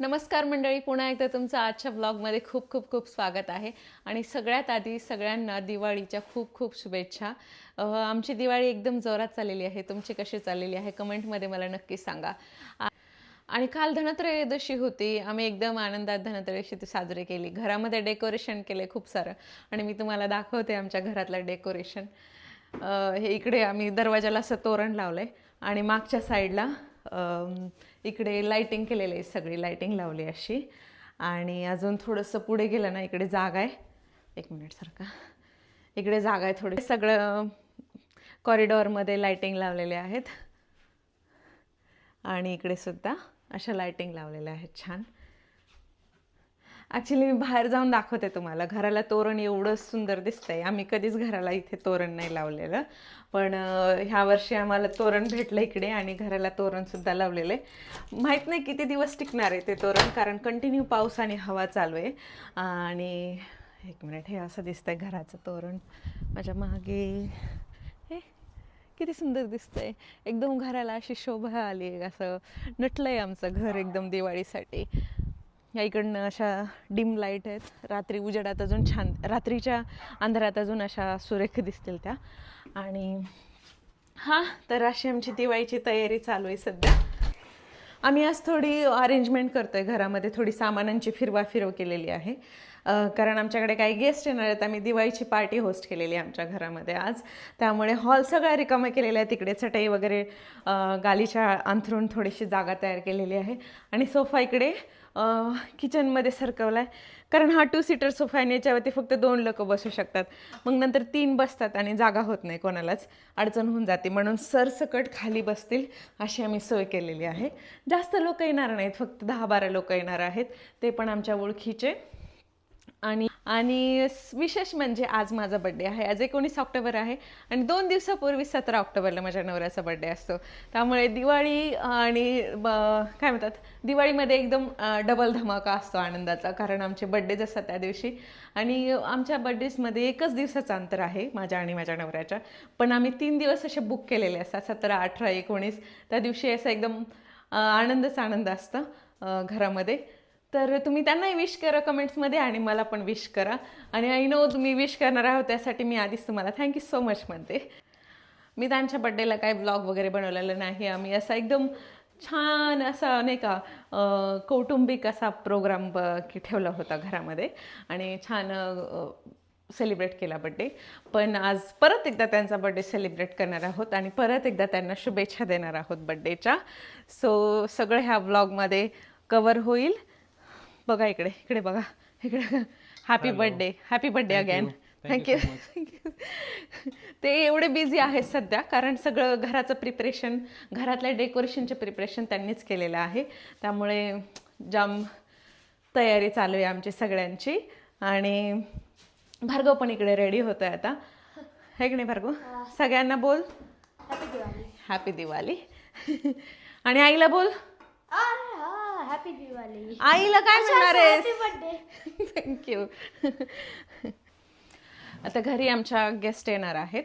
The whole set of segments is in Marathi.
नमस्कार मंडळी पुन्हा एकदा तुमचं आजच्या ब्लॉगमध्ये खूप खूप खूप स्वागत आहे. आणि सगळ्यात आधी सगळ्यांना दिवाळीच्या खूप खूप शुभेच्छा. आमची दिवाळी एकदम जोरात चाललेली आहे. तुमची कशी चाललेली आहे कमेंटमध्ये मला नक्की सांगा. आणि काल धनत्रयोदशी होती. आम्ही एकदम आनंदात धनत्रयोदशी ती साजरी केली. घरामध्ये डेकोरेशन केले खूप सारं. आणि मी तुम्हाला दाखवते आमच्या घरातलं डेकोरेशन हे इकडे आम्ही दरवाजाला असं तोरण लावलंय. आणि मागच्या साईडला इकडे लाईटिंग केलेली आहे सगळी लाईटिंग लावली अशी. आणि अजून थोडंसं पुढे गेलं ना इकडे जागा आहे. एक मिनिट सारखा. इकडे जागा आहे थोडी. सगळं कॉरिडॉरमध्ये लाईटिंग लावलेले आहेत. आणि इकडे सुद्धा अशा लाईटिंग लावलेल्या आहेत छान. ॲक्च्युली मी बाहेर जाऊन दाखवते तुम्हाला. घराला तोरण एवढं सुंदर दिसतंय. आम्ही कधीच घराला इथे तोरण नाही लावलेलं. पण ह्या वर्षी आम्हाला तोरण भेटलं इकडे आणि घराला तोरणसुद्धा लावलेलं आहे माहीत नाही किती दिवस टिकणार आहे ते तोरण कारण कंटिन्यू पाऊस आणि हवा चालू आहे. आणि एक मिनिट हे असं दिसतंय घराचं तोरण. माझ्या मागे हे किती सुंदर दिसतंय. एकदम घराला अशी शोभा आली आहे. असं नटलं आहे आमचं घर एकदम दिवाळीसाठी. या इकडनं अशा डिम लाइट आहेत. रात्री उजेडात अजून छान रात्रीच्या अंधारात अजून अशा सुरेख दिसतील त्या. आणि हां तर अशी आमची दिवाळीची तयारी चालू आहे सध्या. आम्ही आज थोडी अरेंजमेंट करतो आहे घरामध्ये थोडी सामानांची फिरवा फिरव केलेली आहे. कारण आमच्याकडे काही गेस्ट येणार आहेत आम्ही दिवाळीची पार्टी होस्ट केलेली आहे आमच्या घरामध्ये आज. त्यामुळे हॉल सगळा रिकामा केलेला आहे तिकडे चटई वगैरे गालीच्या अंथरून थोडीशी जागा तयार केलेली आहे. आणि सोफा इकडे किचनमध्ये सरकवला आहे कारण हा टू सीटर सोफा आहे याच्यावरती फक्त दोन लोक बसू शकतात. मग नंतर तीन बसतात आणि जागा होत नाही कोणालाच. अडचण होऊन जाते. म्हणून सरसकट खाली बसतील अशी आम्ही सोय केलेली आहे. जास्त लोक येणार नाहीत. फक्त दहा बारा लोक येणार आहेत. ते पण आमच्या ओळखीचे. आणि आणि विशेष म्हणजे आज माझा बड्डे आहे. आज एकोणीस ऑक्टोबर आहे आणि दोन दिवसापूर्वी सतरा ऑक्टोबरला माझ्या नवऱ्याचा बड्डे असतो. त्यामुळे दिवाळी आणि ब- काय म्हणतात दिवाळीमध्ये एकदम डबल धमाका असतो आनंदाचा कारण आमचे बड्डेज असतात त्या दिवशी. आणि आमच्या बड्डेजमध्ये एकच दिवसाचं अंतर आहे माझ्या आणि माझ्या नवऱ्याच्या. पण आम्ही तीन दिवस असे बुक केलेले असतात सतरा अठरा एकोणीस. त्या दिवशी असं एकदम आनंदच आनंद असतं घरामध्ये. तर तुम्ही त्यांनाही विश करा कमेंट्समध्ये आणि मला पण विश करा. आणि आय नो तुम्ही विश करणार आहोत त्यासाठी मी आधीच तुम्हाला थँक्यू सो मच म्हणते. मी त्यांच्या बड्डेला काही ब्लॉग वगैरे बनवलेलं नाही. आम्ही असा एकदम छान असा नाही का कौटुंबिक असा प्रोग्राम ब ठेवला होता घरामध्ये. आणि छान सेलिब्रेट केला बड्डे पण आज परत एकदा त्यांचा बड्डे सेलिब्रेट करणार आहोत आणि परत एकदा त्यांना शुभेच्छा देणार आहोत बड्डेच्या सो सगळं ह्या ब्लॉगमध्ये कवर होईल. बघा इकडे इकडे बघा. इकडे happy birthday happy birthday again thank you ते एवढे बिझी आहेत सध्या कारण सगळं घराचं प्रिपरेशन घरातल्या डेकोरेशनचं प्रिपरेशन त्यांनीच केलेलं आहे. त्यामुळे जाम तयारी चालू आहे आमची सगळ्यांची. आणि भार्गव पण इकडे रेडी होतोय आता. हे की नाही भार्गव? सगळ्यांना बोल. हॅपी दिवाळी हॅपी दिवाळी आणि आईला बोल. हॅपी दिवाळी आईला काय म्हणणार आहे थँक्यू आता घरी आमच्या गेस्ट येणार आहेत.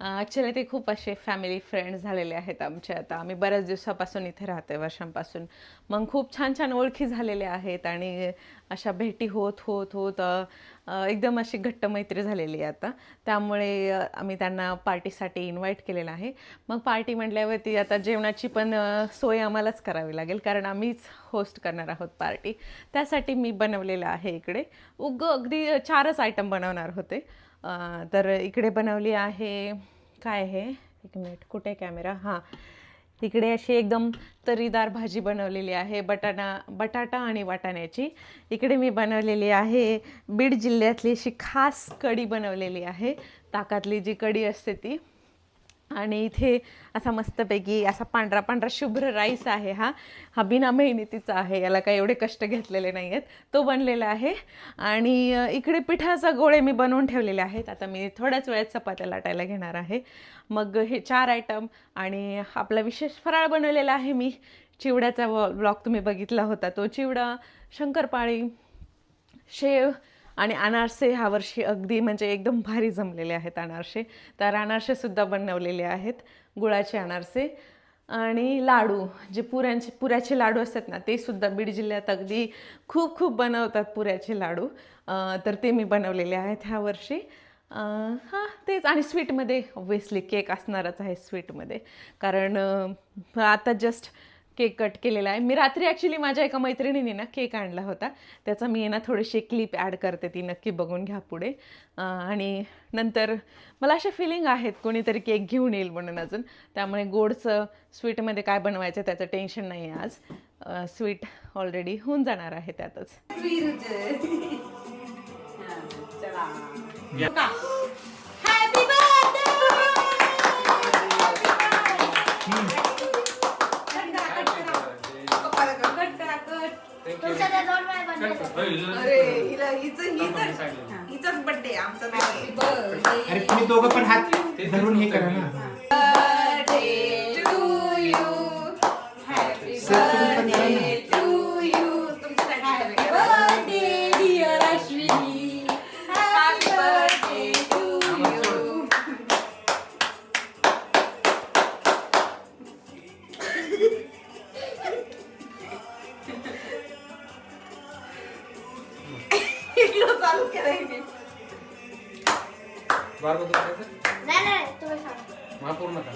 ॲक्च्युली ते खूप असे फॅमिली फ्रेंड्स झालेले आहेत आमचे आता. आम्ही बऱ्याच दिवसापासून इथे राहतोय वर्षांपासून. मग खूप छान छान ओळखी झालेल्या आहेत आणि अशा भेटी होत होत होत एकदम अशी घट्ट मैत्री झालेली आहे आता. त्यामुळे आम्ही त्यांना पार्टीसाठी इन्व्हाइट केलेलं आहे. मग पार्टी म्हटल्यावरती आता जेवणाची पण सोय आम्हालाच करावी लागेल कारण आम्हीच होस्ट करणार आहोत पार्टी. त्यासाठी मी बनवलेलं आहे इकडे. उग अगदी चारच आयटम बनवणार होते. तर इकडे बनवली आहे काय आहे? एक मिनिट कुठे कॅमेरा? हां. इकडे अशी एकदम तरीदार भाजी बनवलेली आहे बटाणा बटाटा आणि वाटाण्याची. इकडे मी बनवलेली आहे बीड जिल्ह्यातली अशी खास कढी बनवलेली आहे. ताकातली जी कढी असते ती. आणि इथे असा मस्तपैकी असा पांढरा पांढरा शुभ्र राईस आहे हा. हा बिना मेहनतीचा आहे याला काही एवढे कष्ट घेतलेले नाही आहेत तो बनलेला आहे. आणि इकडे पिठाचा गोळे मी बनवून ठेवलेले आहेत. आता मी थोड्याच वेळात चपात्या लाटायला घेणार आहे. मग हे चार आयटम आणि आपला विशेष फराळ बनवलेला आहे मी. चिवड्याचा ब्लॉग तुम्ही बघितला होता. तो चिवडा शंकरपाळी शेव आणि अनारसे ह्या वर्षी अगदी म्हणजे एकदम भारी जमलेले आहेत अनारसे. तर अनारसेसुद्धा बनवलेले आहेत गुळाचे अनारसे आणि लाडू जे पुऱ्यांचे पुऱ्याचे लाडू असतात ना ते सुद्धा बीड जिल्ह्यात अगदी खूप खूप बनवतात पुऱ्याचे लाडू. तर ते मी बनवलेले आहेत ह्या वर्षी. हां तेच. आणि स्वीटमध्ये ऑब्व्हियसली केक असणारच आहे स्वीटमध्ये. कारण आता जस्ट केक कट केलेला आहे. मी रात्री ॲक्च्युली माझ्या एका मैत्रिणीने ना केक आणला होता. त्याचा मी ना थोडीशी क्लिप ॲड करते ती. नक्की बघून घ्या पुढे. अं, आणि नंतर मला अशा फिलिंग आहेत कोणीतरी केक घेऊन येईल म्हणून अजून. त्यामुळे गोडचं स्वीटमध्ये काय बनवायचं त्याचं टेन्शन नाही आहे आज स्वीट ऑलरेडी होऊन जाणार आहे त्यातच. अरे हिला हिचं हिचं हिचाच बर्थडे आमचा अरे तुम्ही दोघं पण हात धरून हे करा ना. बार बदल करायचं नाही नाही तुम्ही सांगा. महापूर्ण का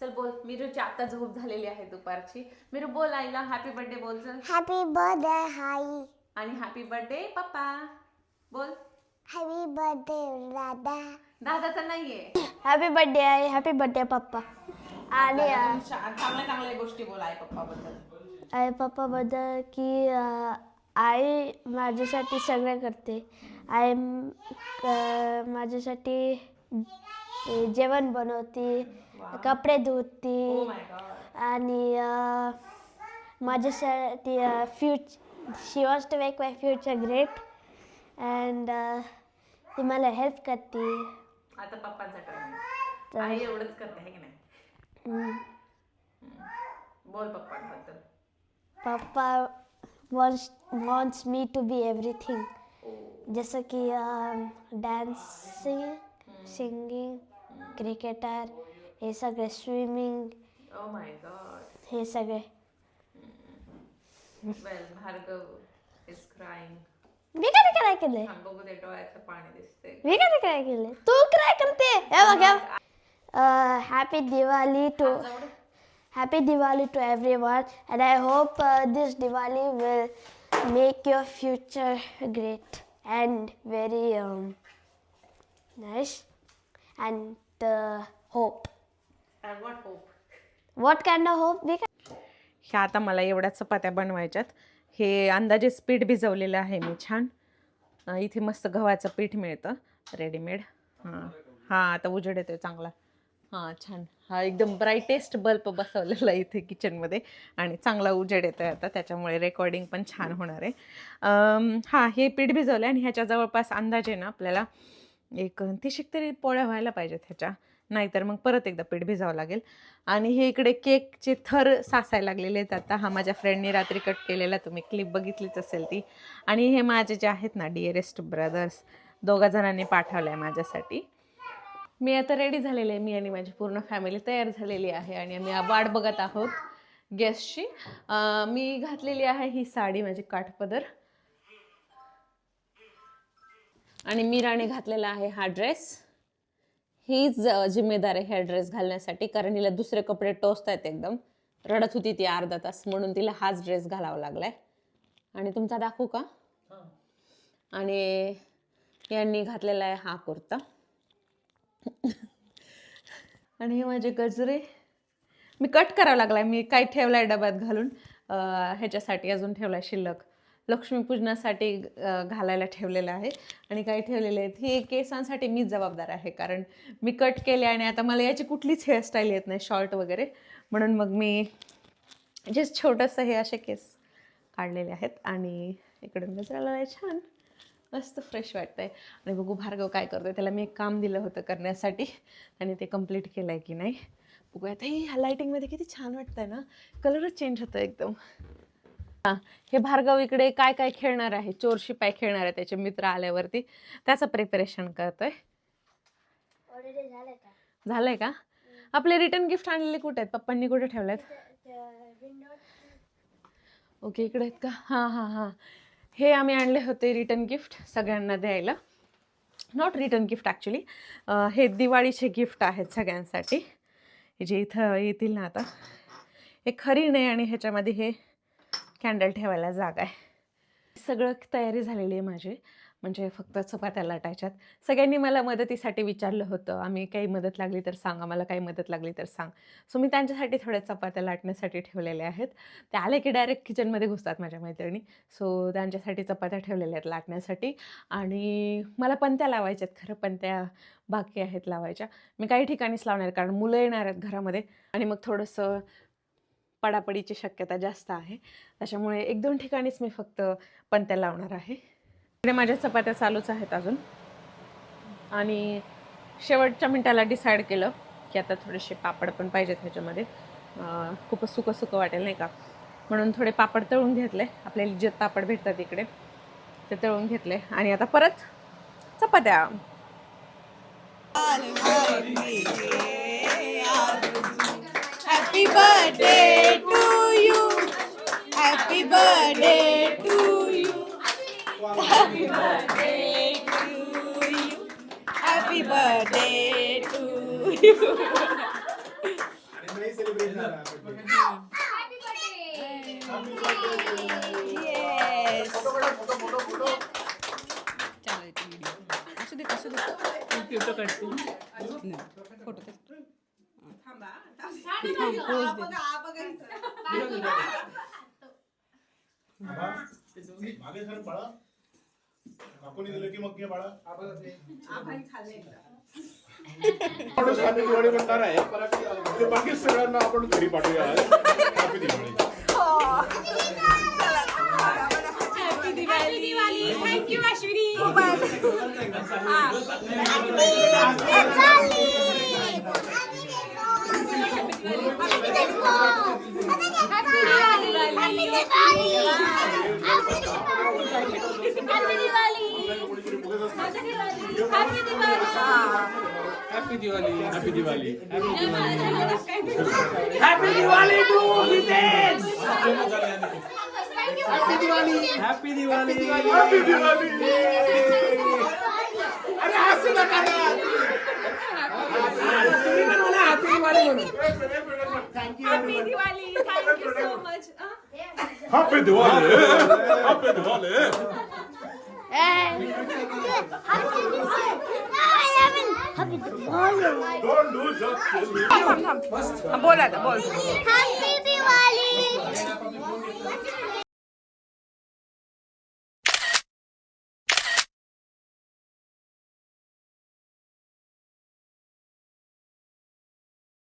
चल बोल मिरूची आता झोप झालेली आहे दुपारची. मिरू बोल आईला हॅपी बर्थडे बोल चल. Happy birthday, Hai. आणि हॅपी बर्थडे पप्पा. बोल. Happy birthday, Radha. दादा तर नाहीये. हॅपी बर्थडे आई. हॅपी बर्थडे पप्पा. आणि अं, चांगल्या चांगल्या गोष्टी बोल आई पप्पा बद्दल आई पप्पाबद्दल की अं, आई माझ्यासाठी सगळं करते. आई माझ्यासाठी जेवण बनवते कपडे धुते आणि अं, माझ्यासाठी फ्युच she wants to make my future great and ती मला हेल्प करते. आता पप्पांचा आई एवढंच करते आहे की नाही. बोल पप्पांबद्दल. पप्पा wants wants me to be everything. जसं की डान्सिंग सिंगिंग क्रिकेटर हे सगळे स्विमिंग ओ माय गॉड हे सगळे. वेल भार्गव इज क्राईंग मी कधी काय केले? बघू दे डोळ्याचं पाणी दिसते मी कधी काय केले? तू काय करते. हे बघा happy Diwali to happy Diwali to everyone and I hope this Diwali will make your future great and very nice and hope what hope What kind of hope? We can... ह्या आता मला एवढ्या चपात्या बनवायच्यात. हे अंदाजे पीठ भिजवलेलं आहे मी छान. अं, इथे मस्त गव्हाचं पीठ मिळतं. रेडीमेड हां. हां आता उजेड येतोय चांगला. हां छान. हा एकदम ब्राईटेस्ट बल्ब बसवलेला आहे इथे किचनमध्ये आणि चांगला उजेड येतोय आता त्याच्यामुळे रेकॉर्डिंग पण छान होणार आहे. हां हे पीठ भिजवलं आहे आणि ह्याच्या जवळपास अंदाजे ना आपल्याला एक तिशिक तरी पोळ्या व्हायला पाहिजेत ह्याच्या. नाहीतर मग परत एकदा पीठ भिजावं लागेल. आणि हे इकडे केकचे थर सासायला लागलेले आहेत आता. हा माझ्या फ्रेंडने रात्री कट केलेला तुम्ही क्लिप बघितलीच असेल ती. आणि हे माझे जे आहेत ना डिअरेस्ट ब्रदर्स दोघा जणांनी पाठवलं आहे माझ्यासाठी. मी आता रेडी झालेले आहे मी आणि माझी पूर्ण फॅमिली तयार झालेली आहे आणि आम्ही वाट बघत आहोत गेस्टची मी घातलेली आहे ही साडी माझी काठपदर. आणि मीराने घातलेला आहे हा ड्रेस हीच जिम्मेदार आहे ह्या ड्रेस घालण्यासाठी कारण हिला दुसरे कपडे टोचत आहेत एकदम. रडत होती ती अर्धा तास म्हणून तिला हाच ड्रेस घालावा लागलाय. आणि तुमचा दाखवू का? आणि यांनी घातलेला आहे हा कुर्ता. आणि हे माझे गजरे. मी कट करावा लागलाय. मी काय ठेवलाय डब्यात घालून? ह्याच्यासाठी अजून ठेवलाय शिल्लक. लक्ष्मीपूजनासाठी घालायला ठेवलेलं आहे. आणि काही ठेवलेले आहेत. हे केसांसाठी मीच जबाबदार आहे. कारण मी कट केले आणि आता मला याची कुठलीच हेअरस्टाईल येत नाही. शॉर्ट वगैरे. म्हणून मग मी जे छोटंसं हे असे केस काढलेले आहेत. आणि इकडून गजराला आहे छान. मस्त फ्रेश वाटतंय. आणि बघू भार्गव काय करतोय त्याला मी एक काम दिलं होतं करण्यासाठी. आणि ते कंप्लीट केलं आहे की नाही. बघूया आता ह्या लाईटिंगमध्ये किती छान वाटतंय ना. कलरच चेंज होतो एकदम. हां हे भार्गव इकडे काय काय खेळणार आहे? चोर शिपाय खेळणार आहे त्याचे मित्र आल्यावरती. त्याचं प्रिपरेशन करतोय. झालंय का? आपले रिटर्न गिफ्ट आणलेले कुठे आहेत? पप्पांनी कुठे ठेवलेत? ओके इकडे आहेत का? हां हां हां. हे आम्ही आणले होते रिटर्न गिफ्ट सगळ्यांना द्यायला. नॉट रिटर्न गिफ्ट ॲक्च्युली हे दिवाळीचे गिफ्ट आहेत सगळ्यांसाठी. जे इथं येतील ना आता. हे खरी नाही आणि ह्याच्यामध्ये हे कॅन्डल ठेवायला जागा आहे. सगळं तयारी झालेली आहे माझी. म्हणजे फक्त चपात्या लाटायच्यात. सगळ्यांनी मला मदतीसाठी विचारलं होतं आम्ही काही मदत लागली तर सांग आम्हाला काही मदत लागली तर सांग. सो मी त्यांच्यासाठी थोड्या चपात्या लाटण्यासाठी ठेवलेल्या आहेत. ते आले की डायरेक्ट किचनमध्ये घुसतात माझ्या मैत्रिणी. सो त्यांच्यासाठी चपात्या ठेवलेल्या आहेत लाटण्यासाठी. आणि मला पंत्या लावायच्या आहेत खरं पंत्या बाकी आहेत लावायच्या. मी काही ठिकाणीच लावणार कारण मुलं येणार आहेत घरामध्ये. आणि मग थोडंसं पडापडीची शक्यता जास्त आहे. त्याच्यामुळे एक दोन ठिकाणीच मी फक्त पंत्या लावणार आहे. इकडे माझ्या चपात्या चालूच आहेत अजून. आणि शेवटच्या मिनटाला डिसाईड केलं की आता थोडेसे पापड पण पाहिजेत ह्याच्यामध्ये. खूपच सुकं सुकं वाटेल नाही का? म्हणून थोडे पापड तळून घेतले. आपल्याला जे पापड भेटतात इकडे ते तळून घेतले. आणि आता परत चपात्या. Happy birthday. Happy birthday to you. Happy birthday to you. Happy birthday to you. Yes. असू दे असू दे फोटो मागे सर बाळा. काकूने दिलं की मग घे बाळा. माणूस आम्ही दिवाळी म्हणणार आहे. ते बाकी सगळ्यांना आपण घरी पाठवूया. Happy Diwali Diwali thank you Ashwini happy Diwali happy Diwali happy Diwali happy Diwali अरे हसू नका ना हॅपी दिवाळी म्हणून Thank you. Happy. Diwali. Thank you so much. Huh? Happy Diwali. Happy Diwali. Don't do just Happy Diwali.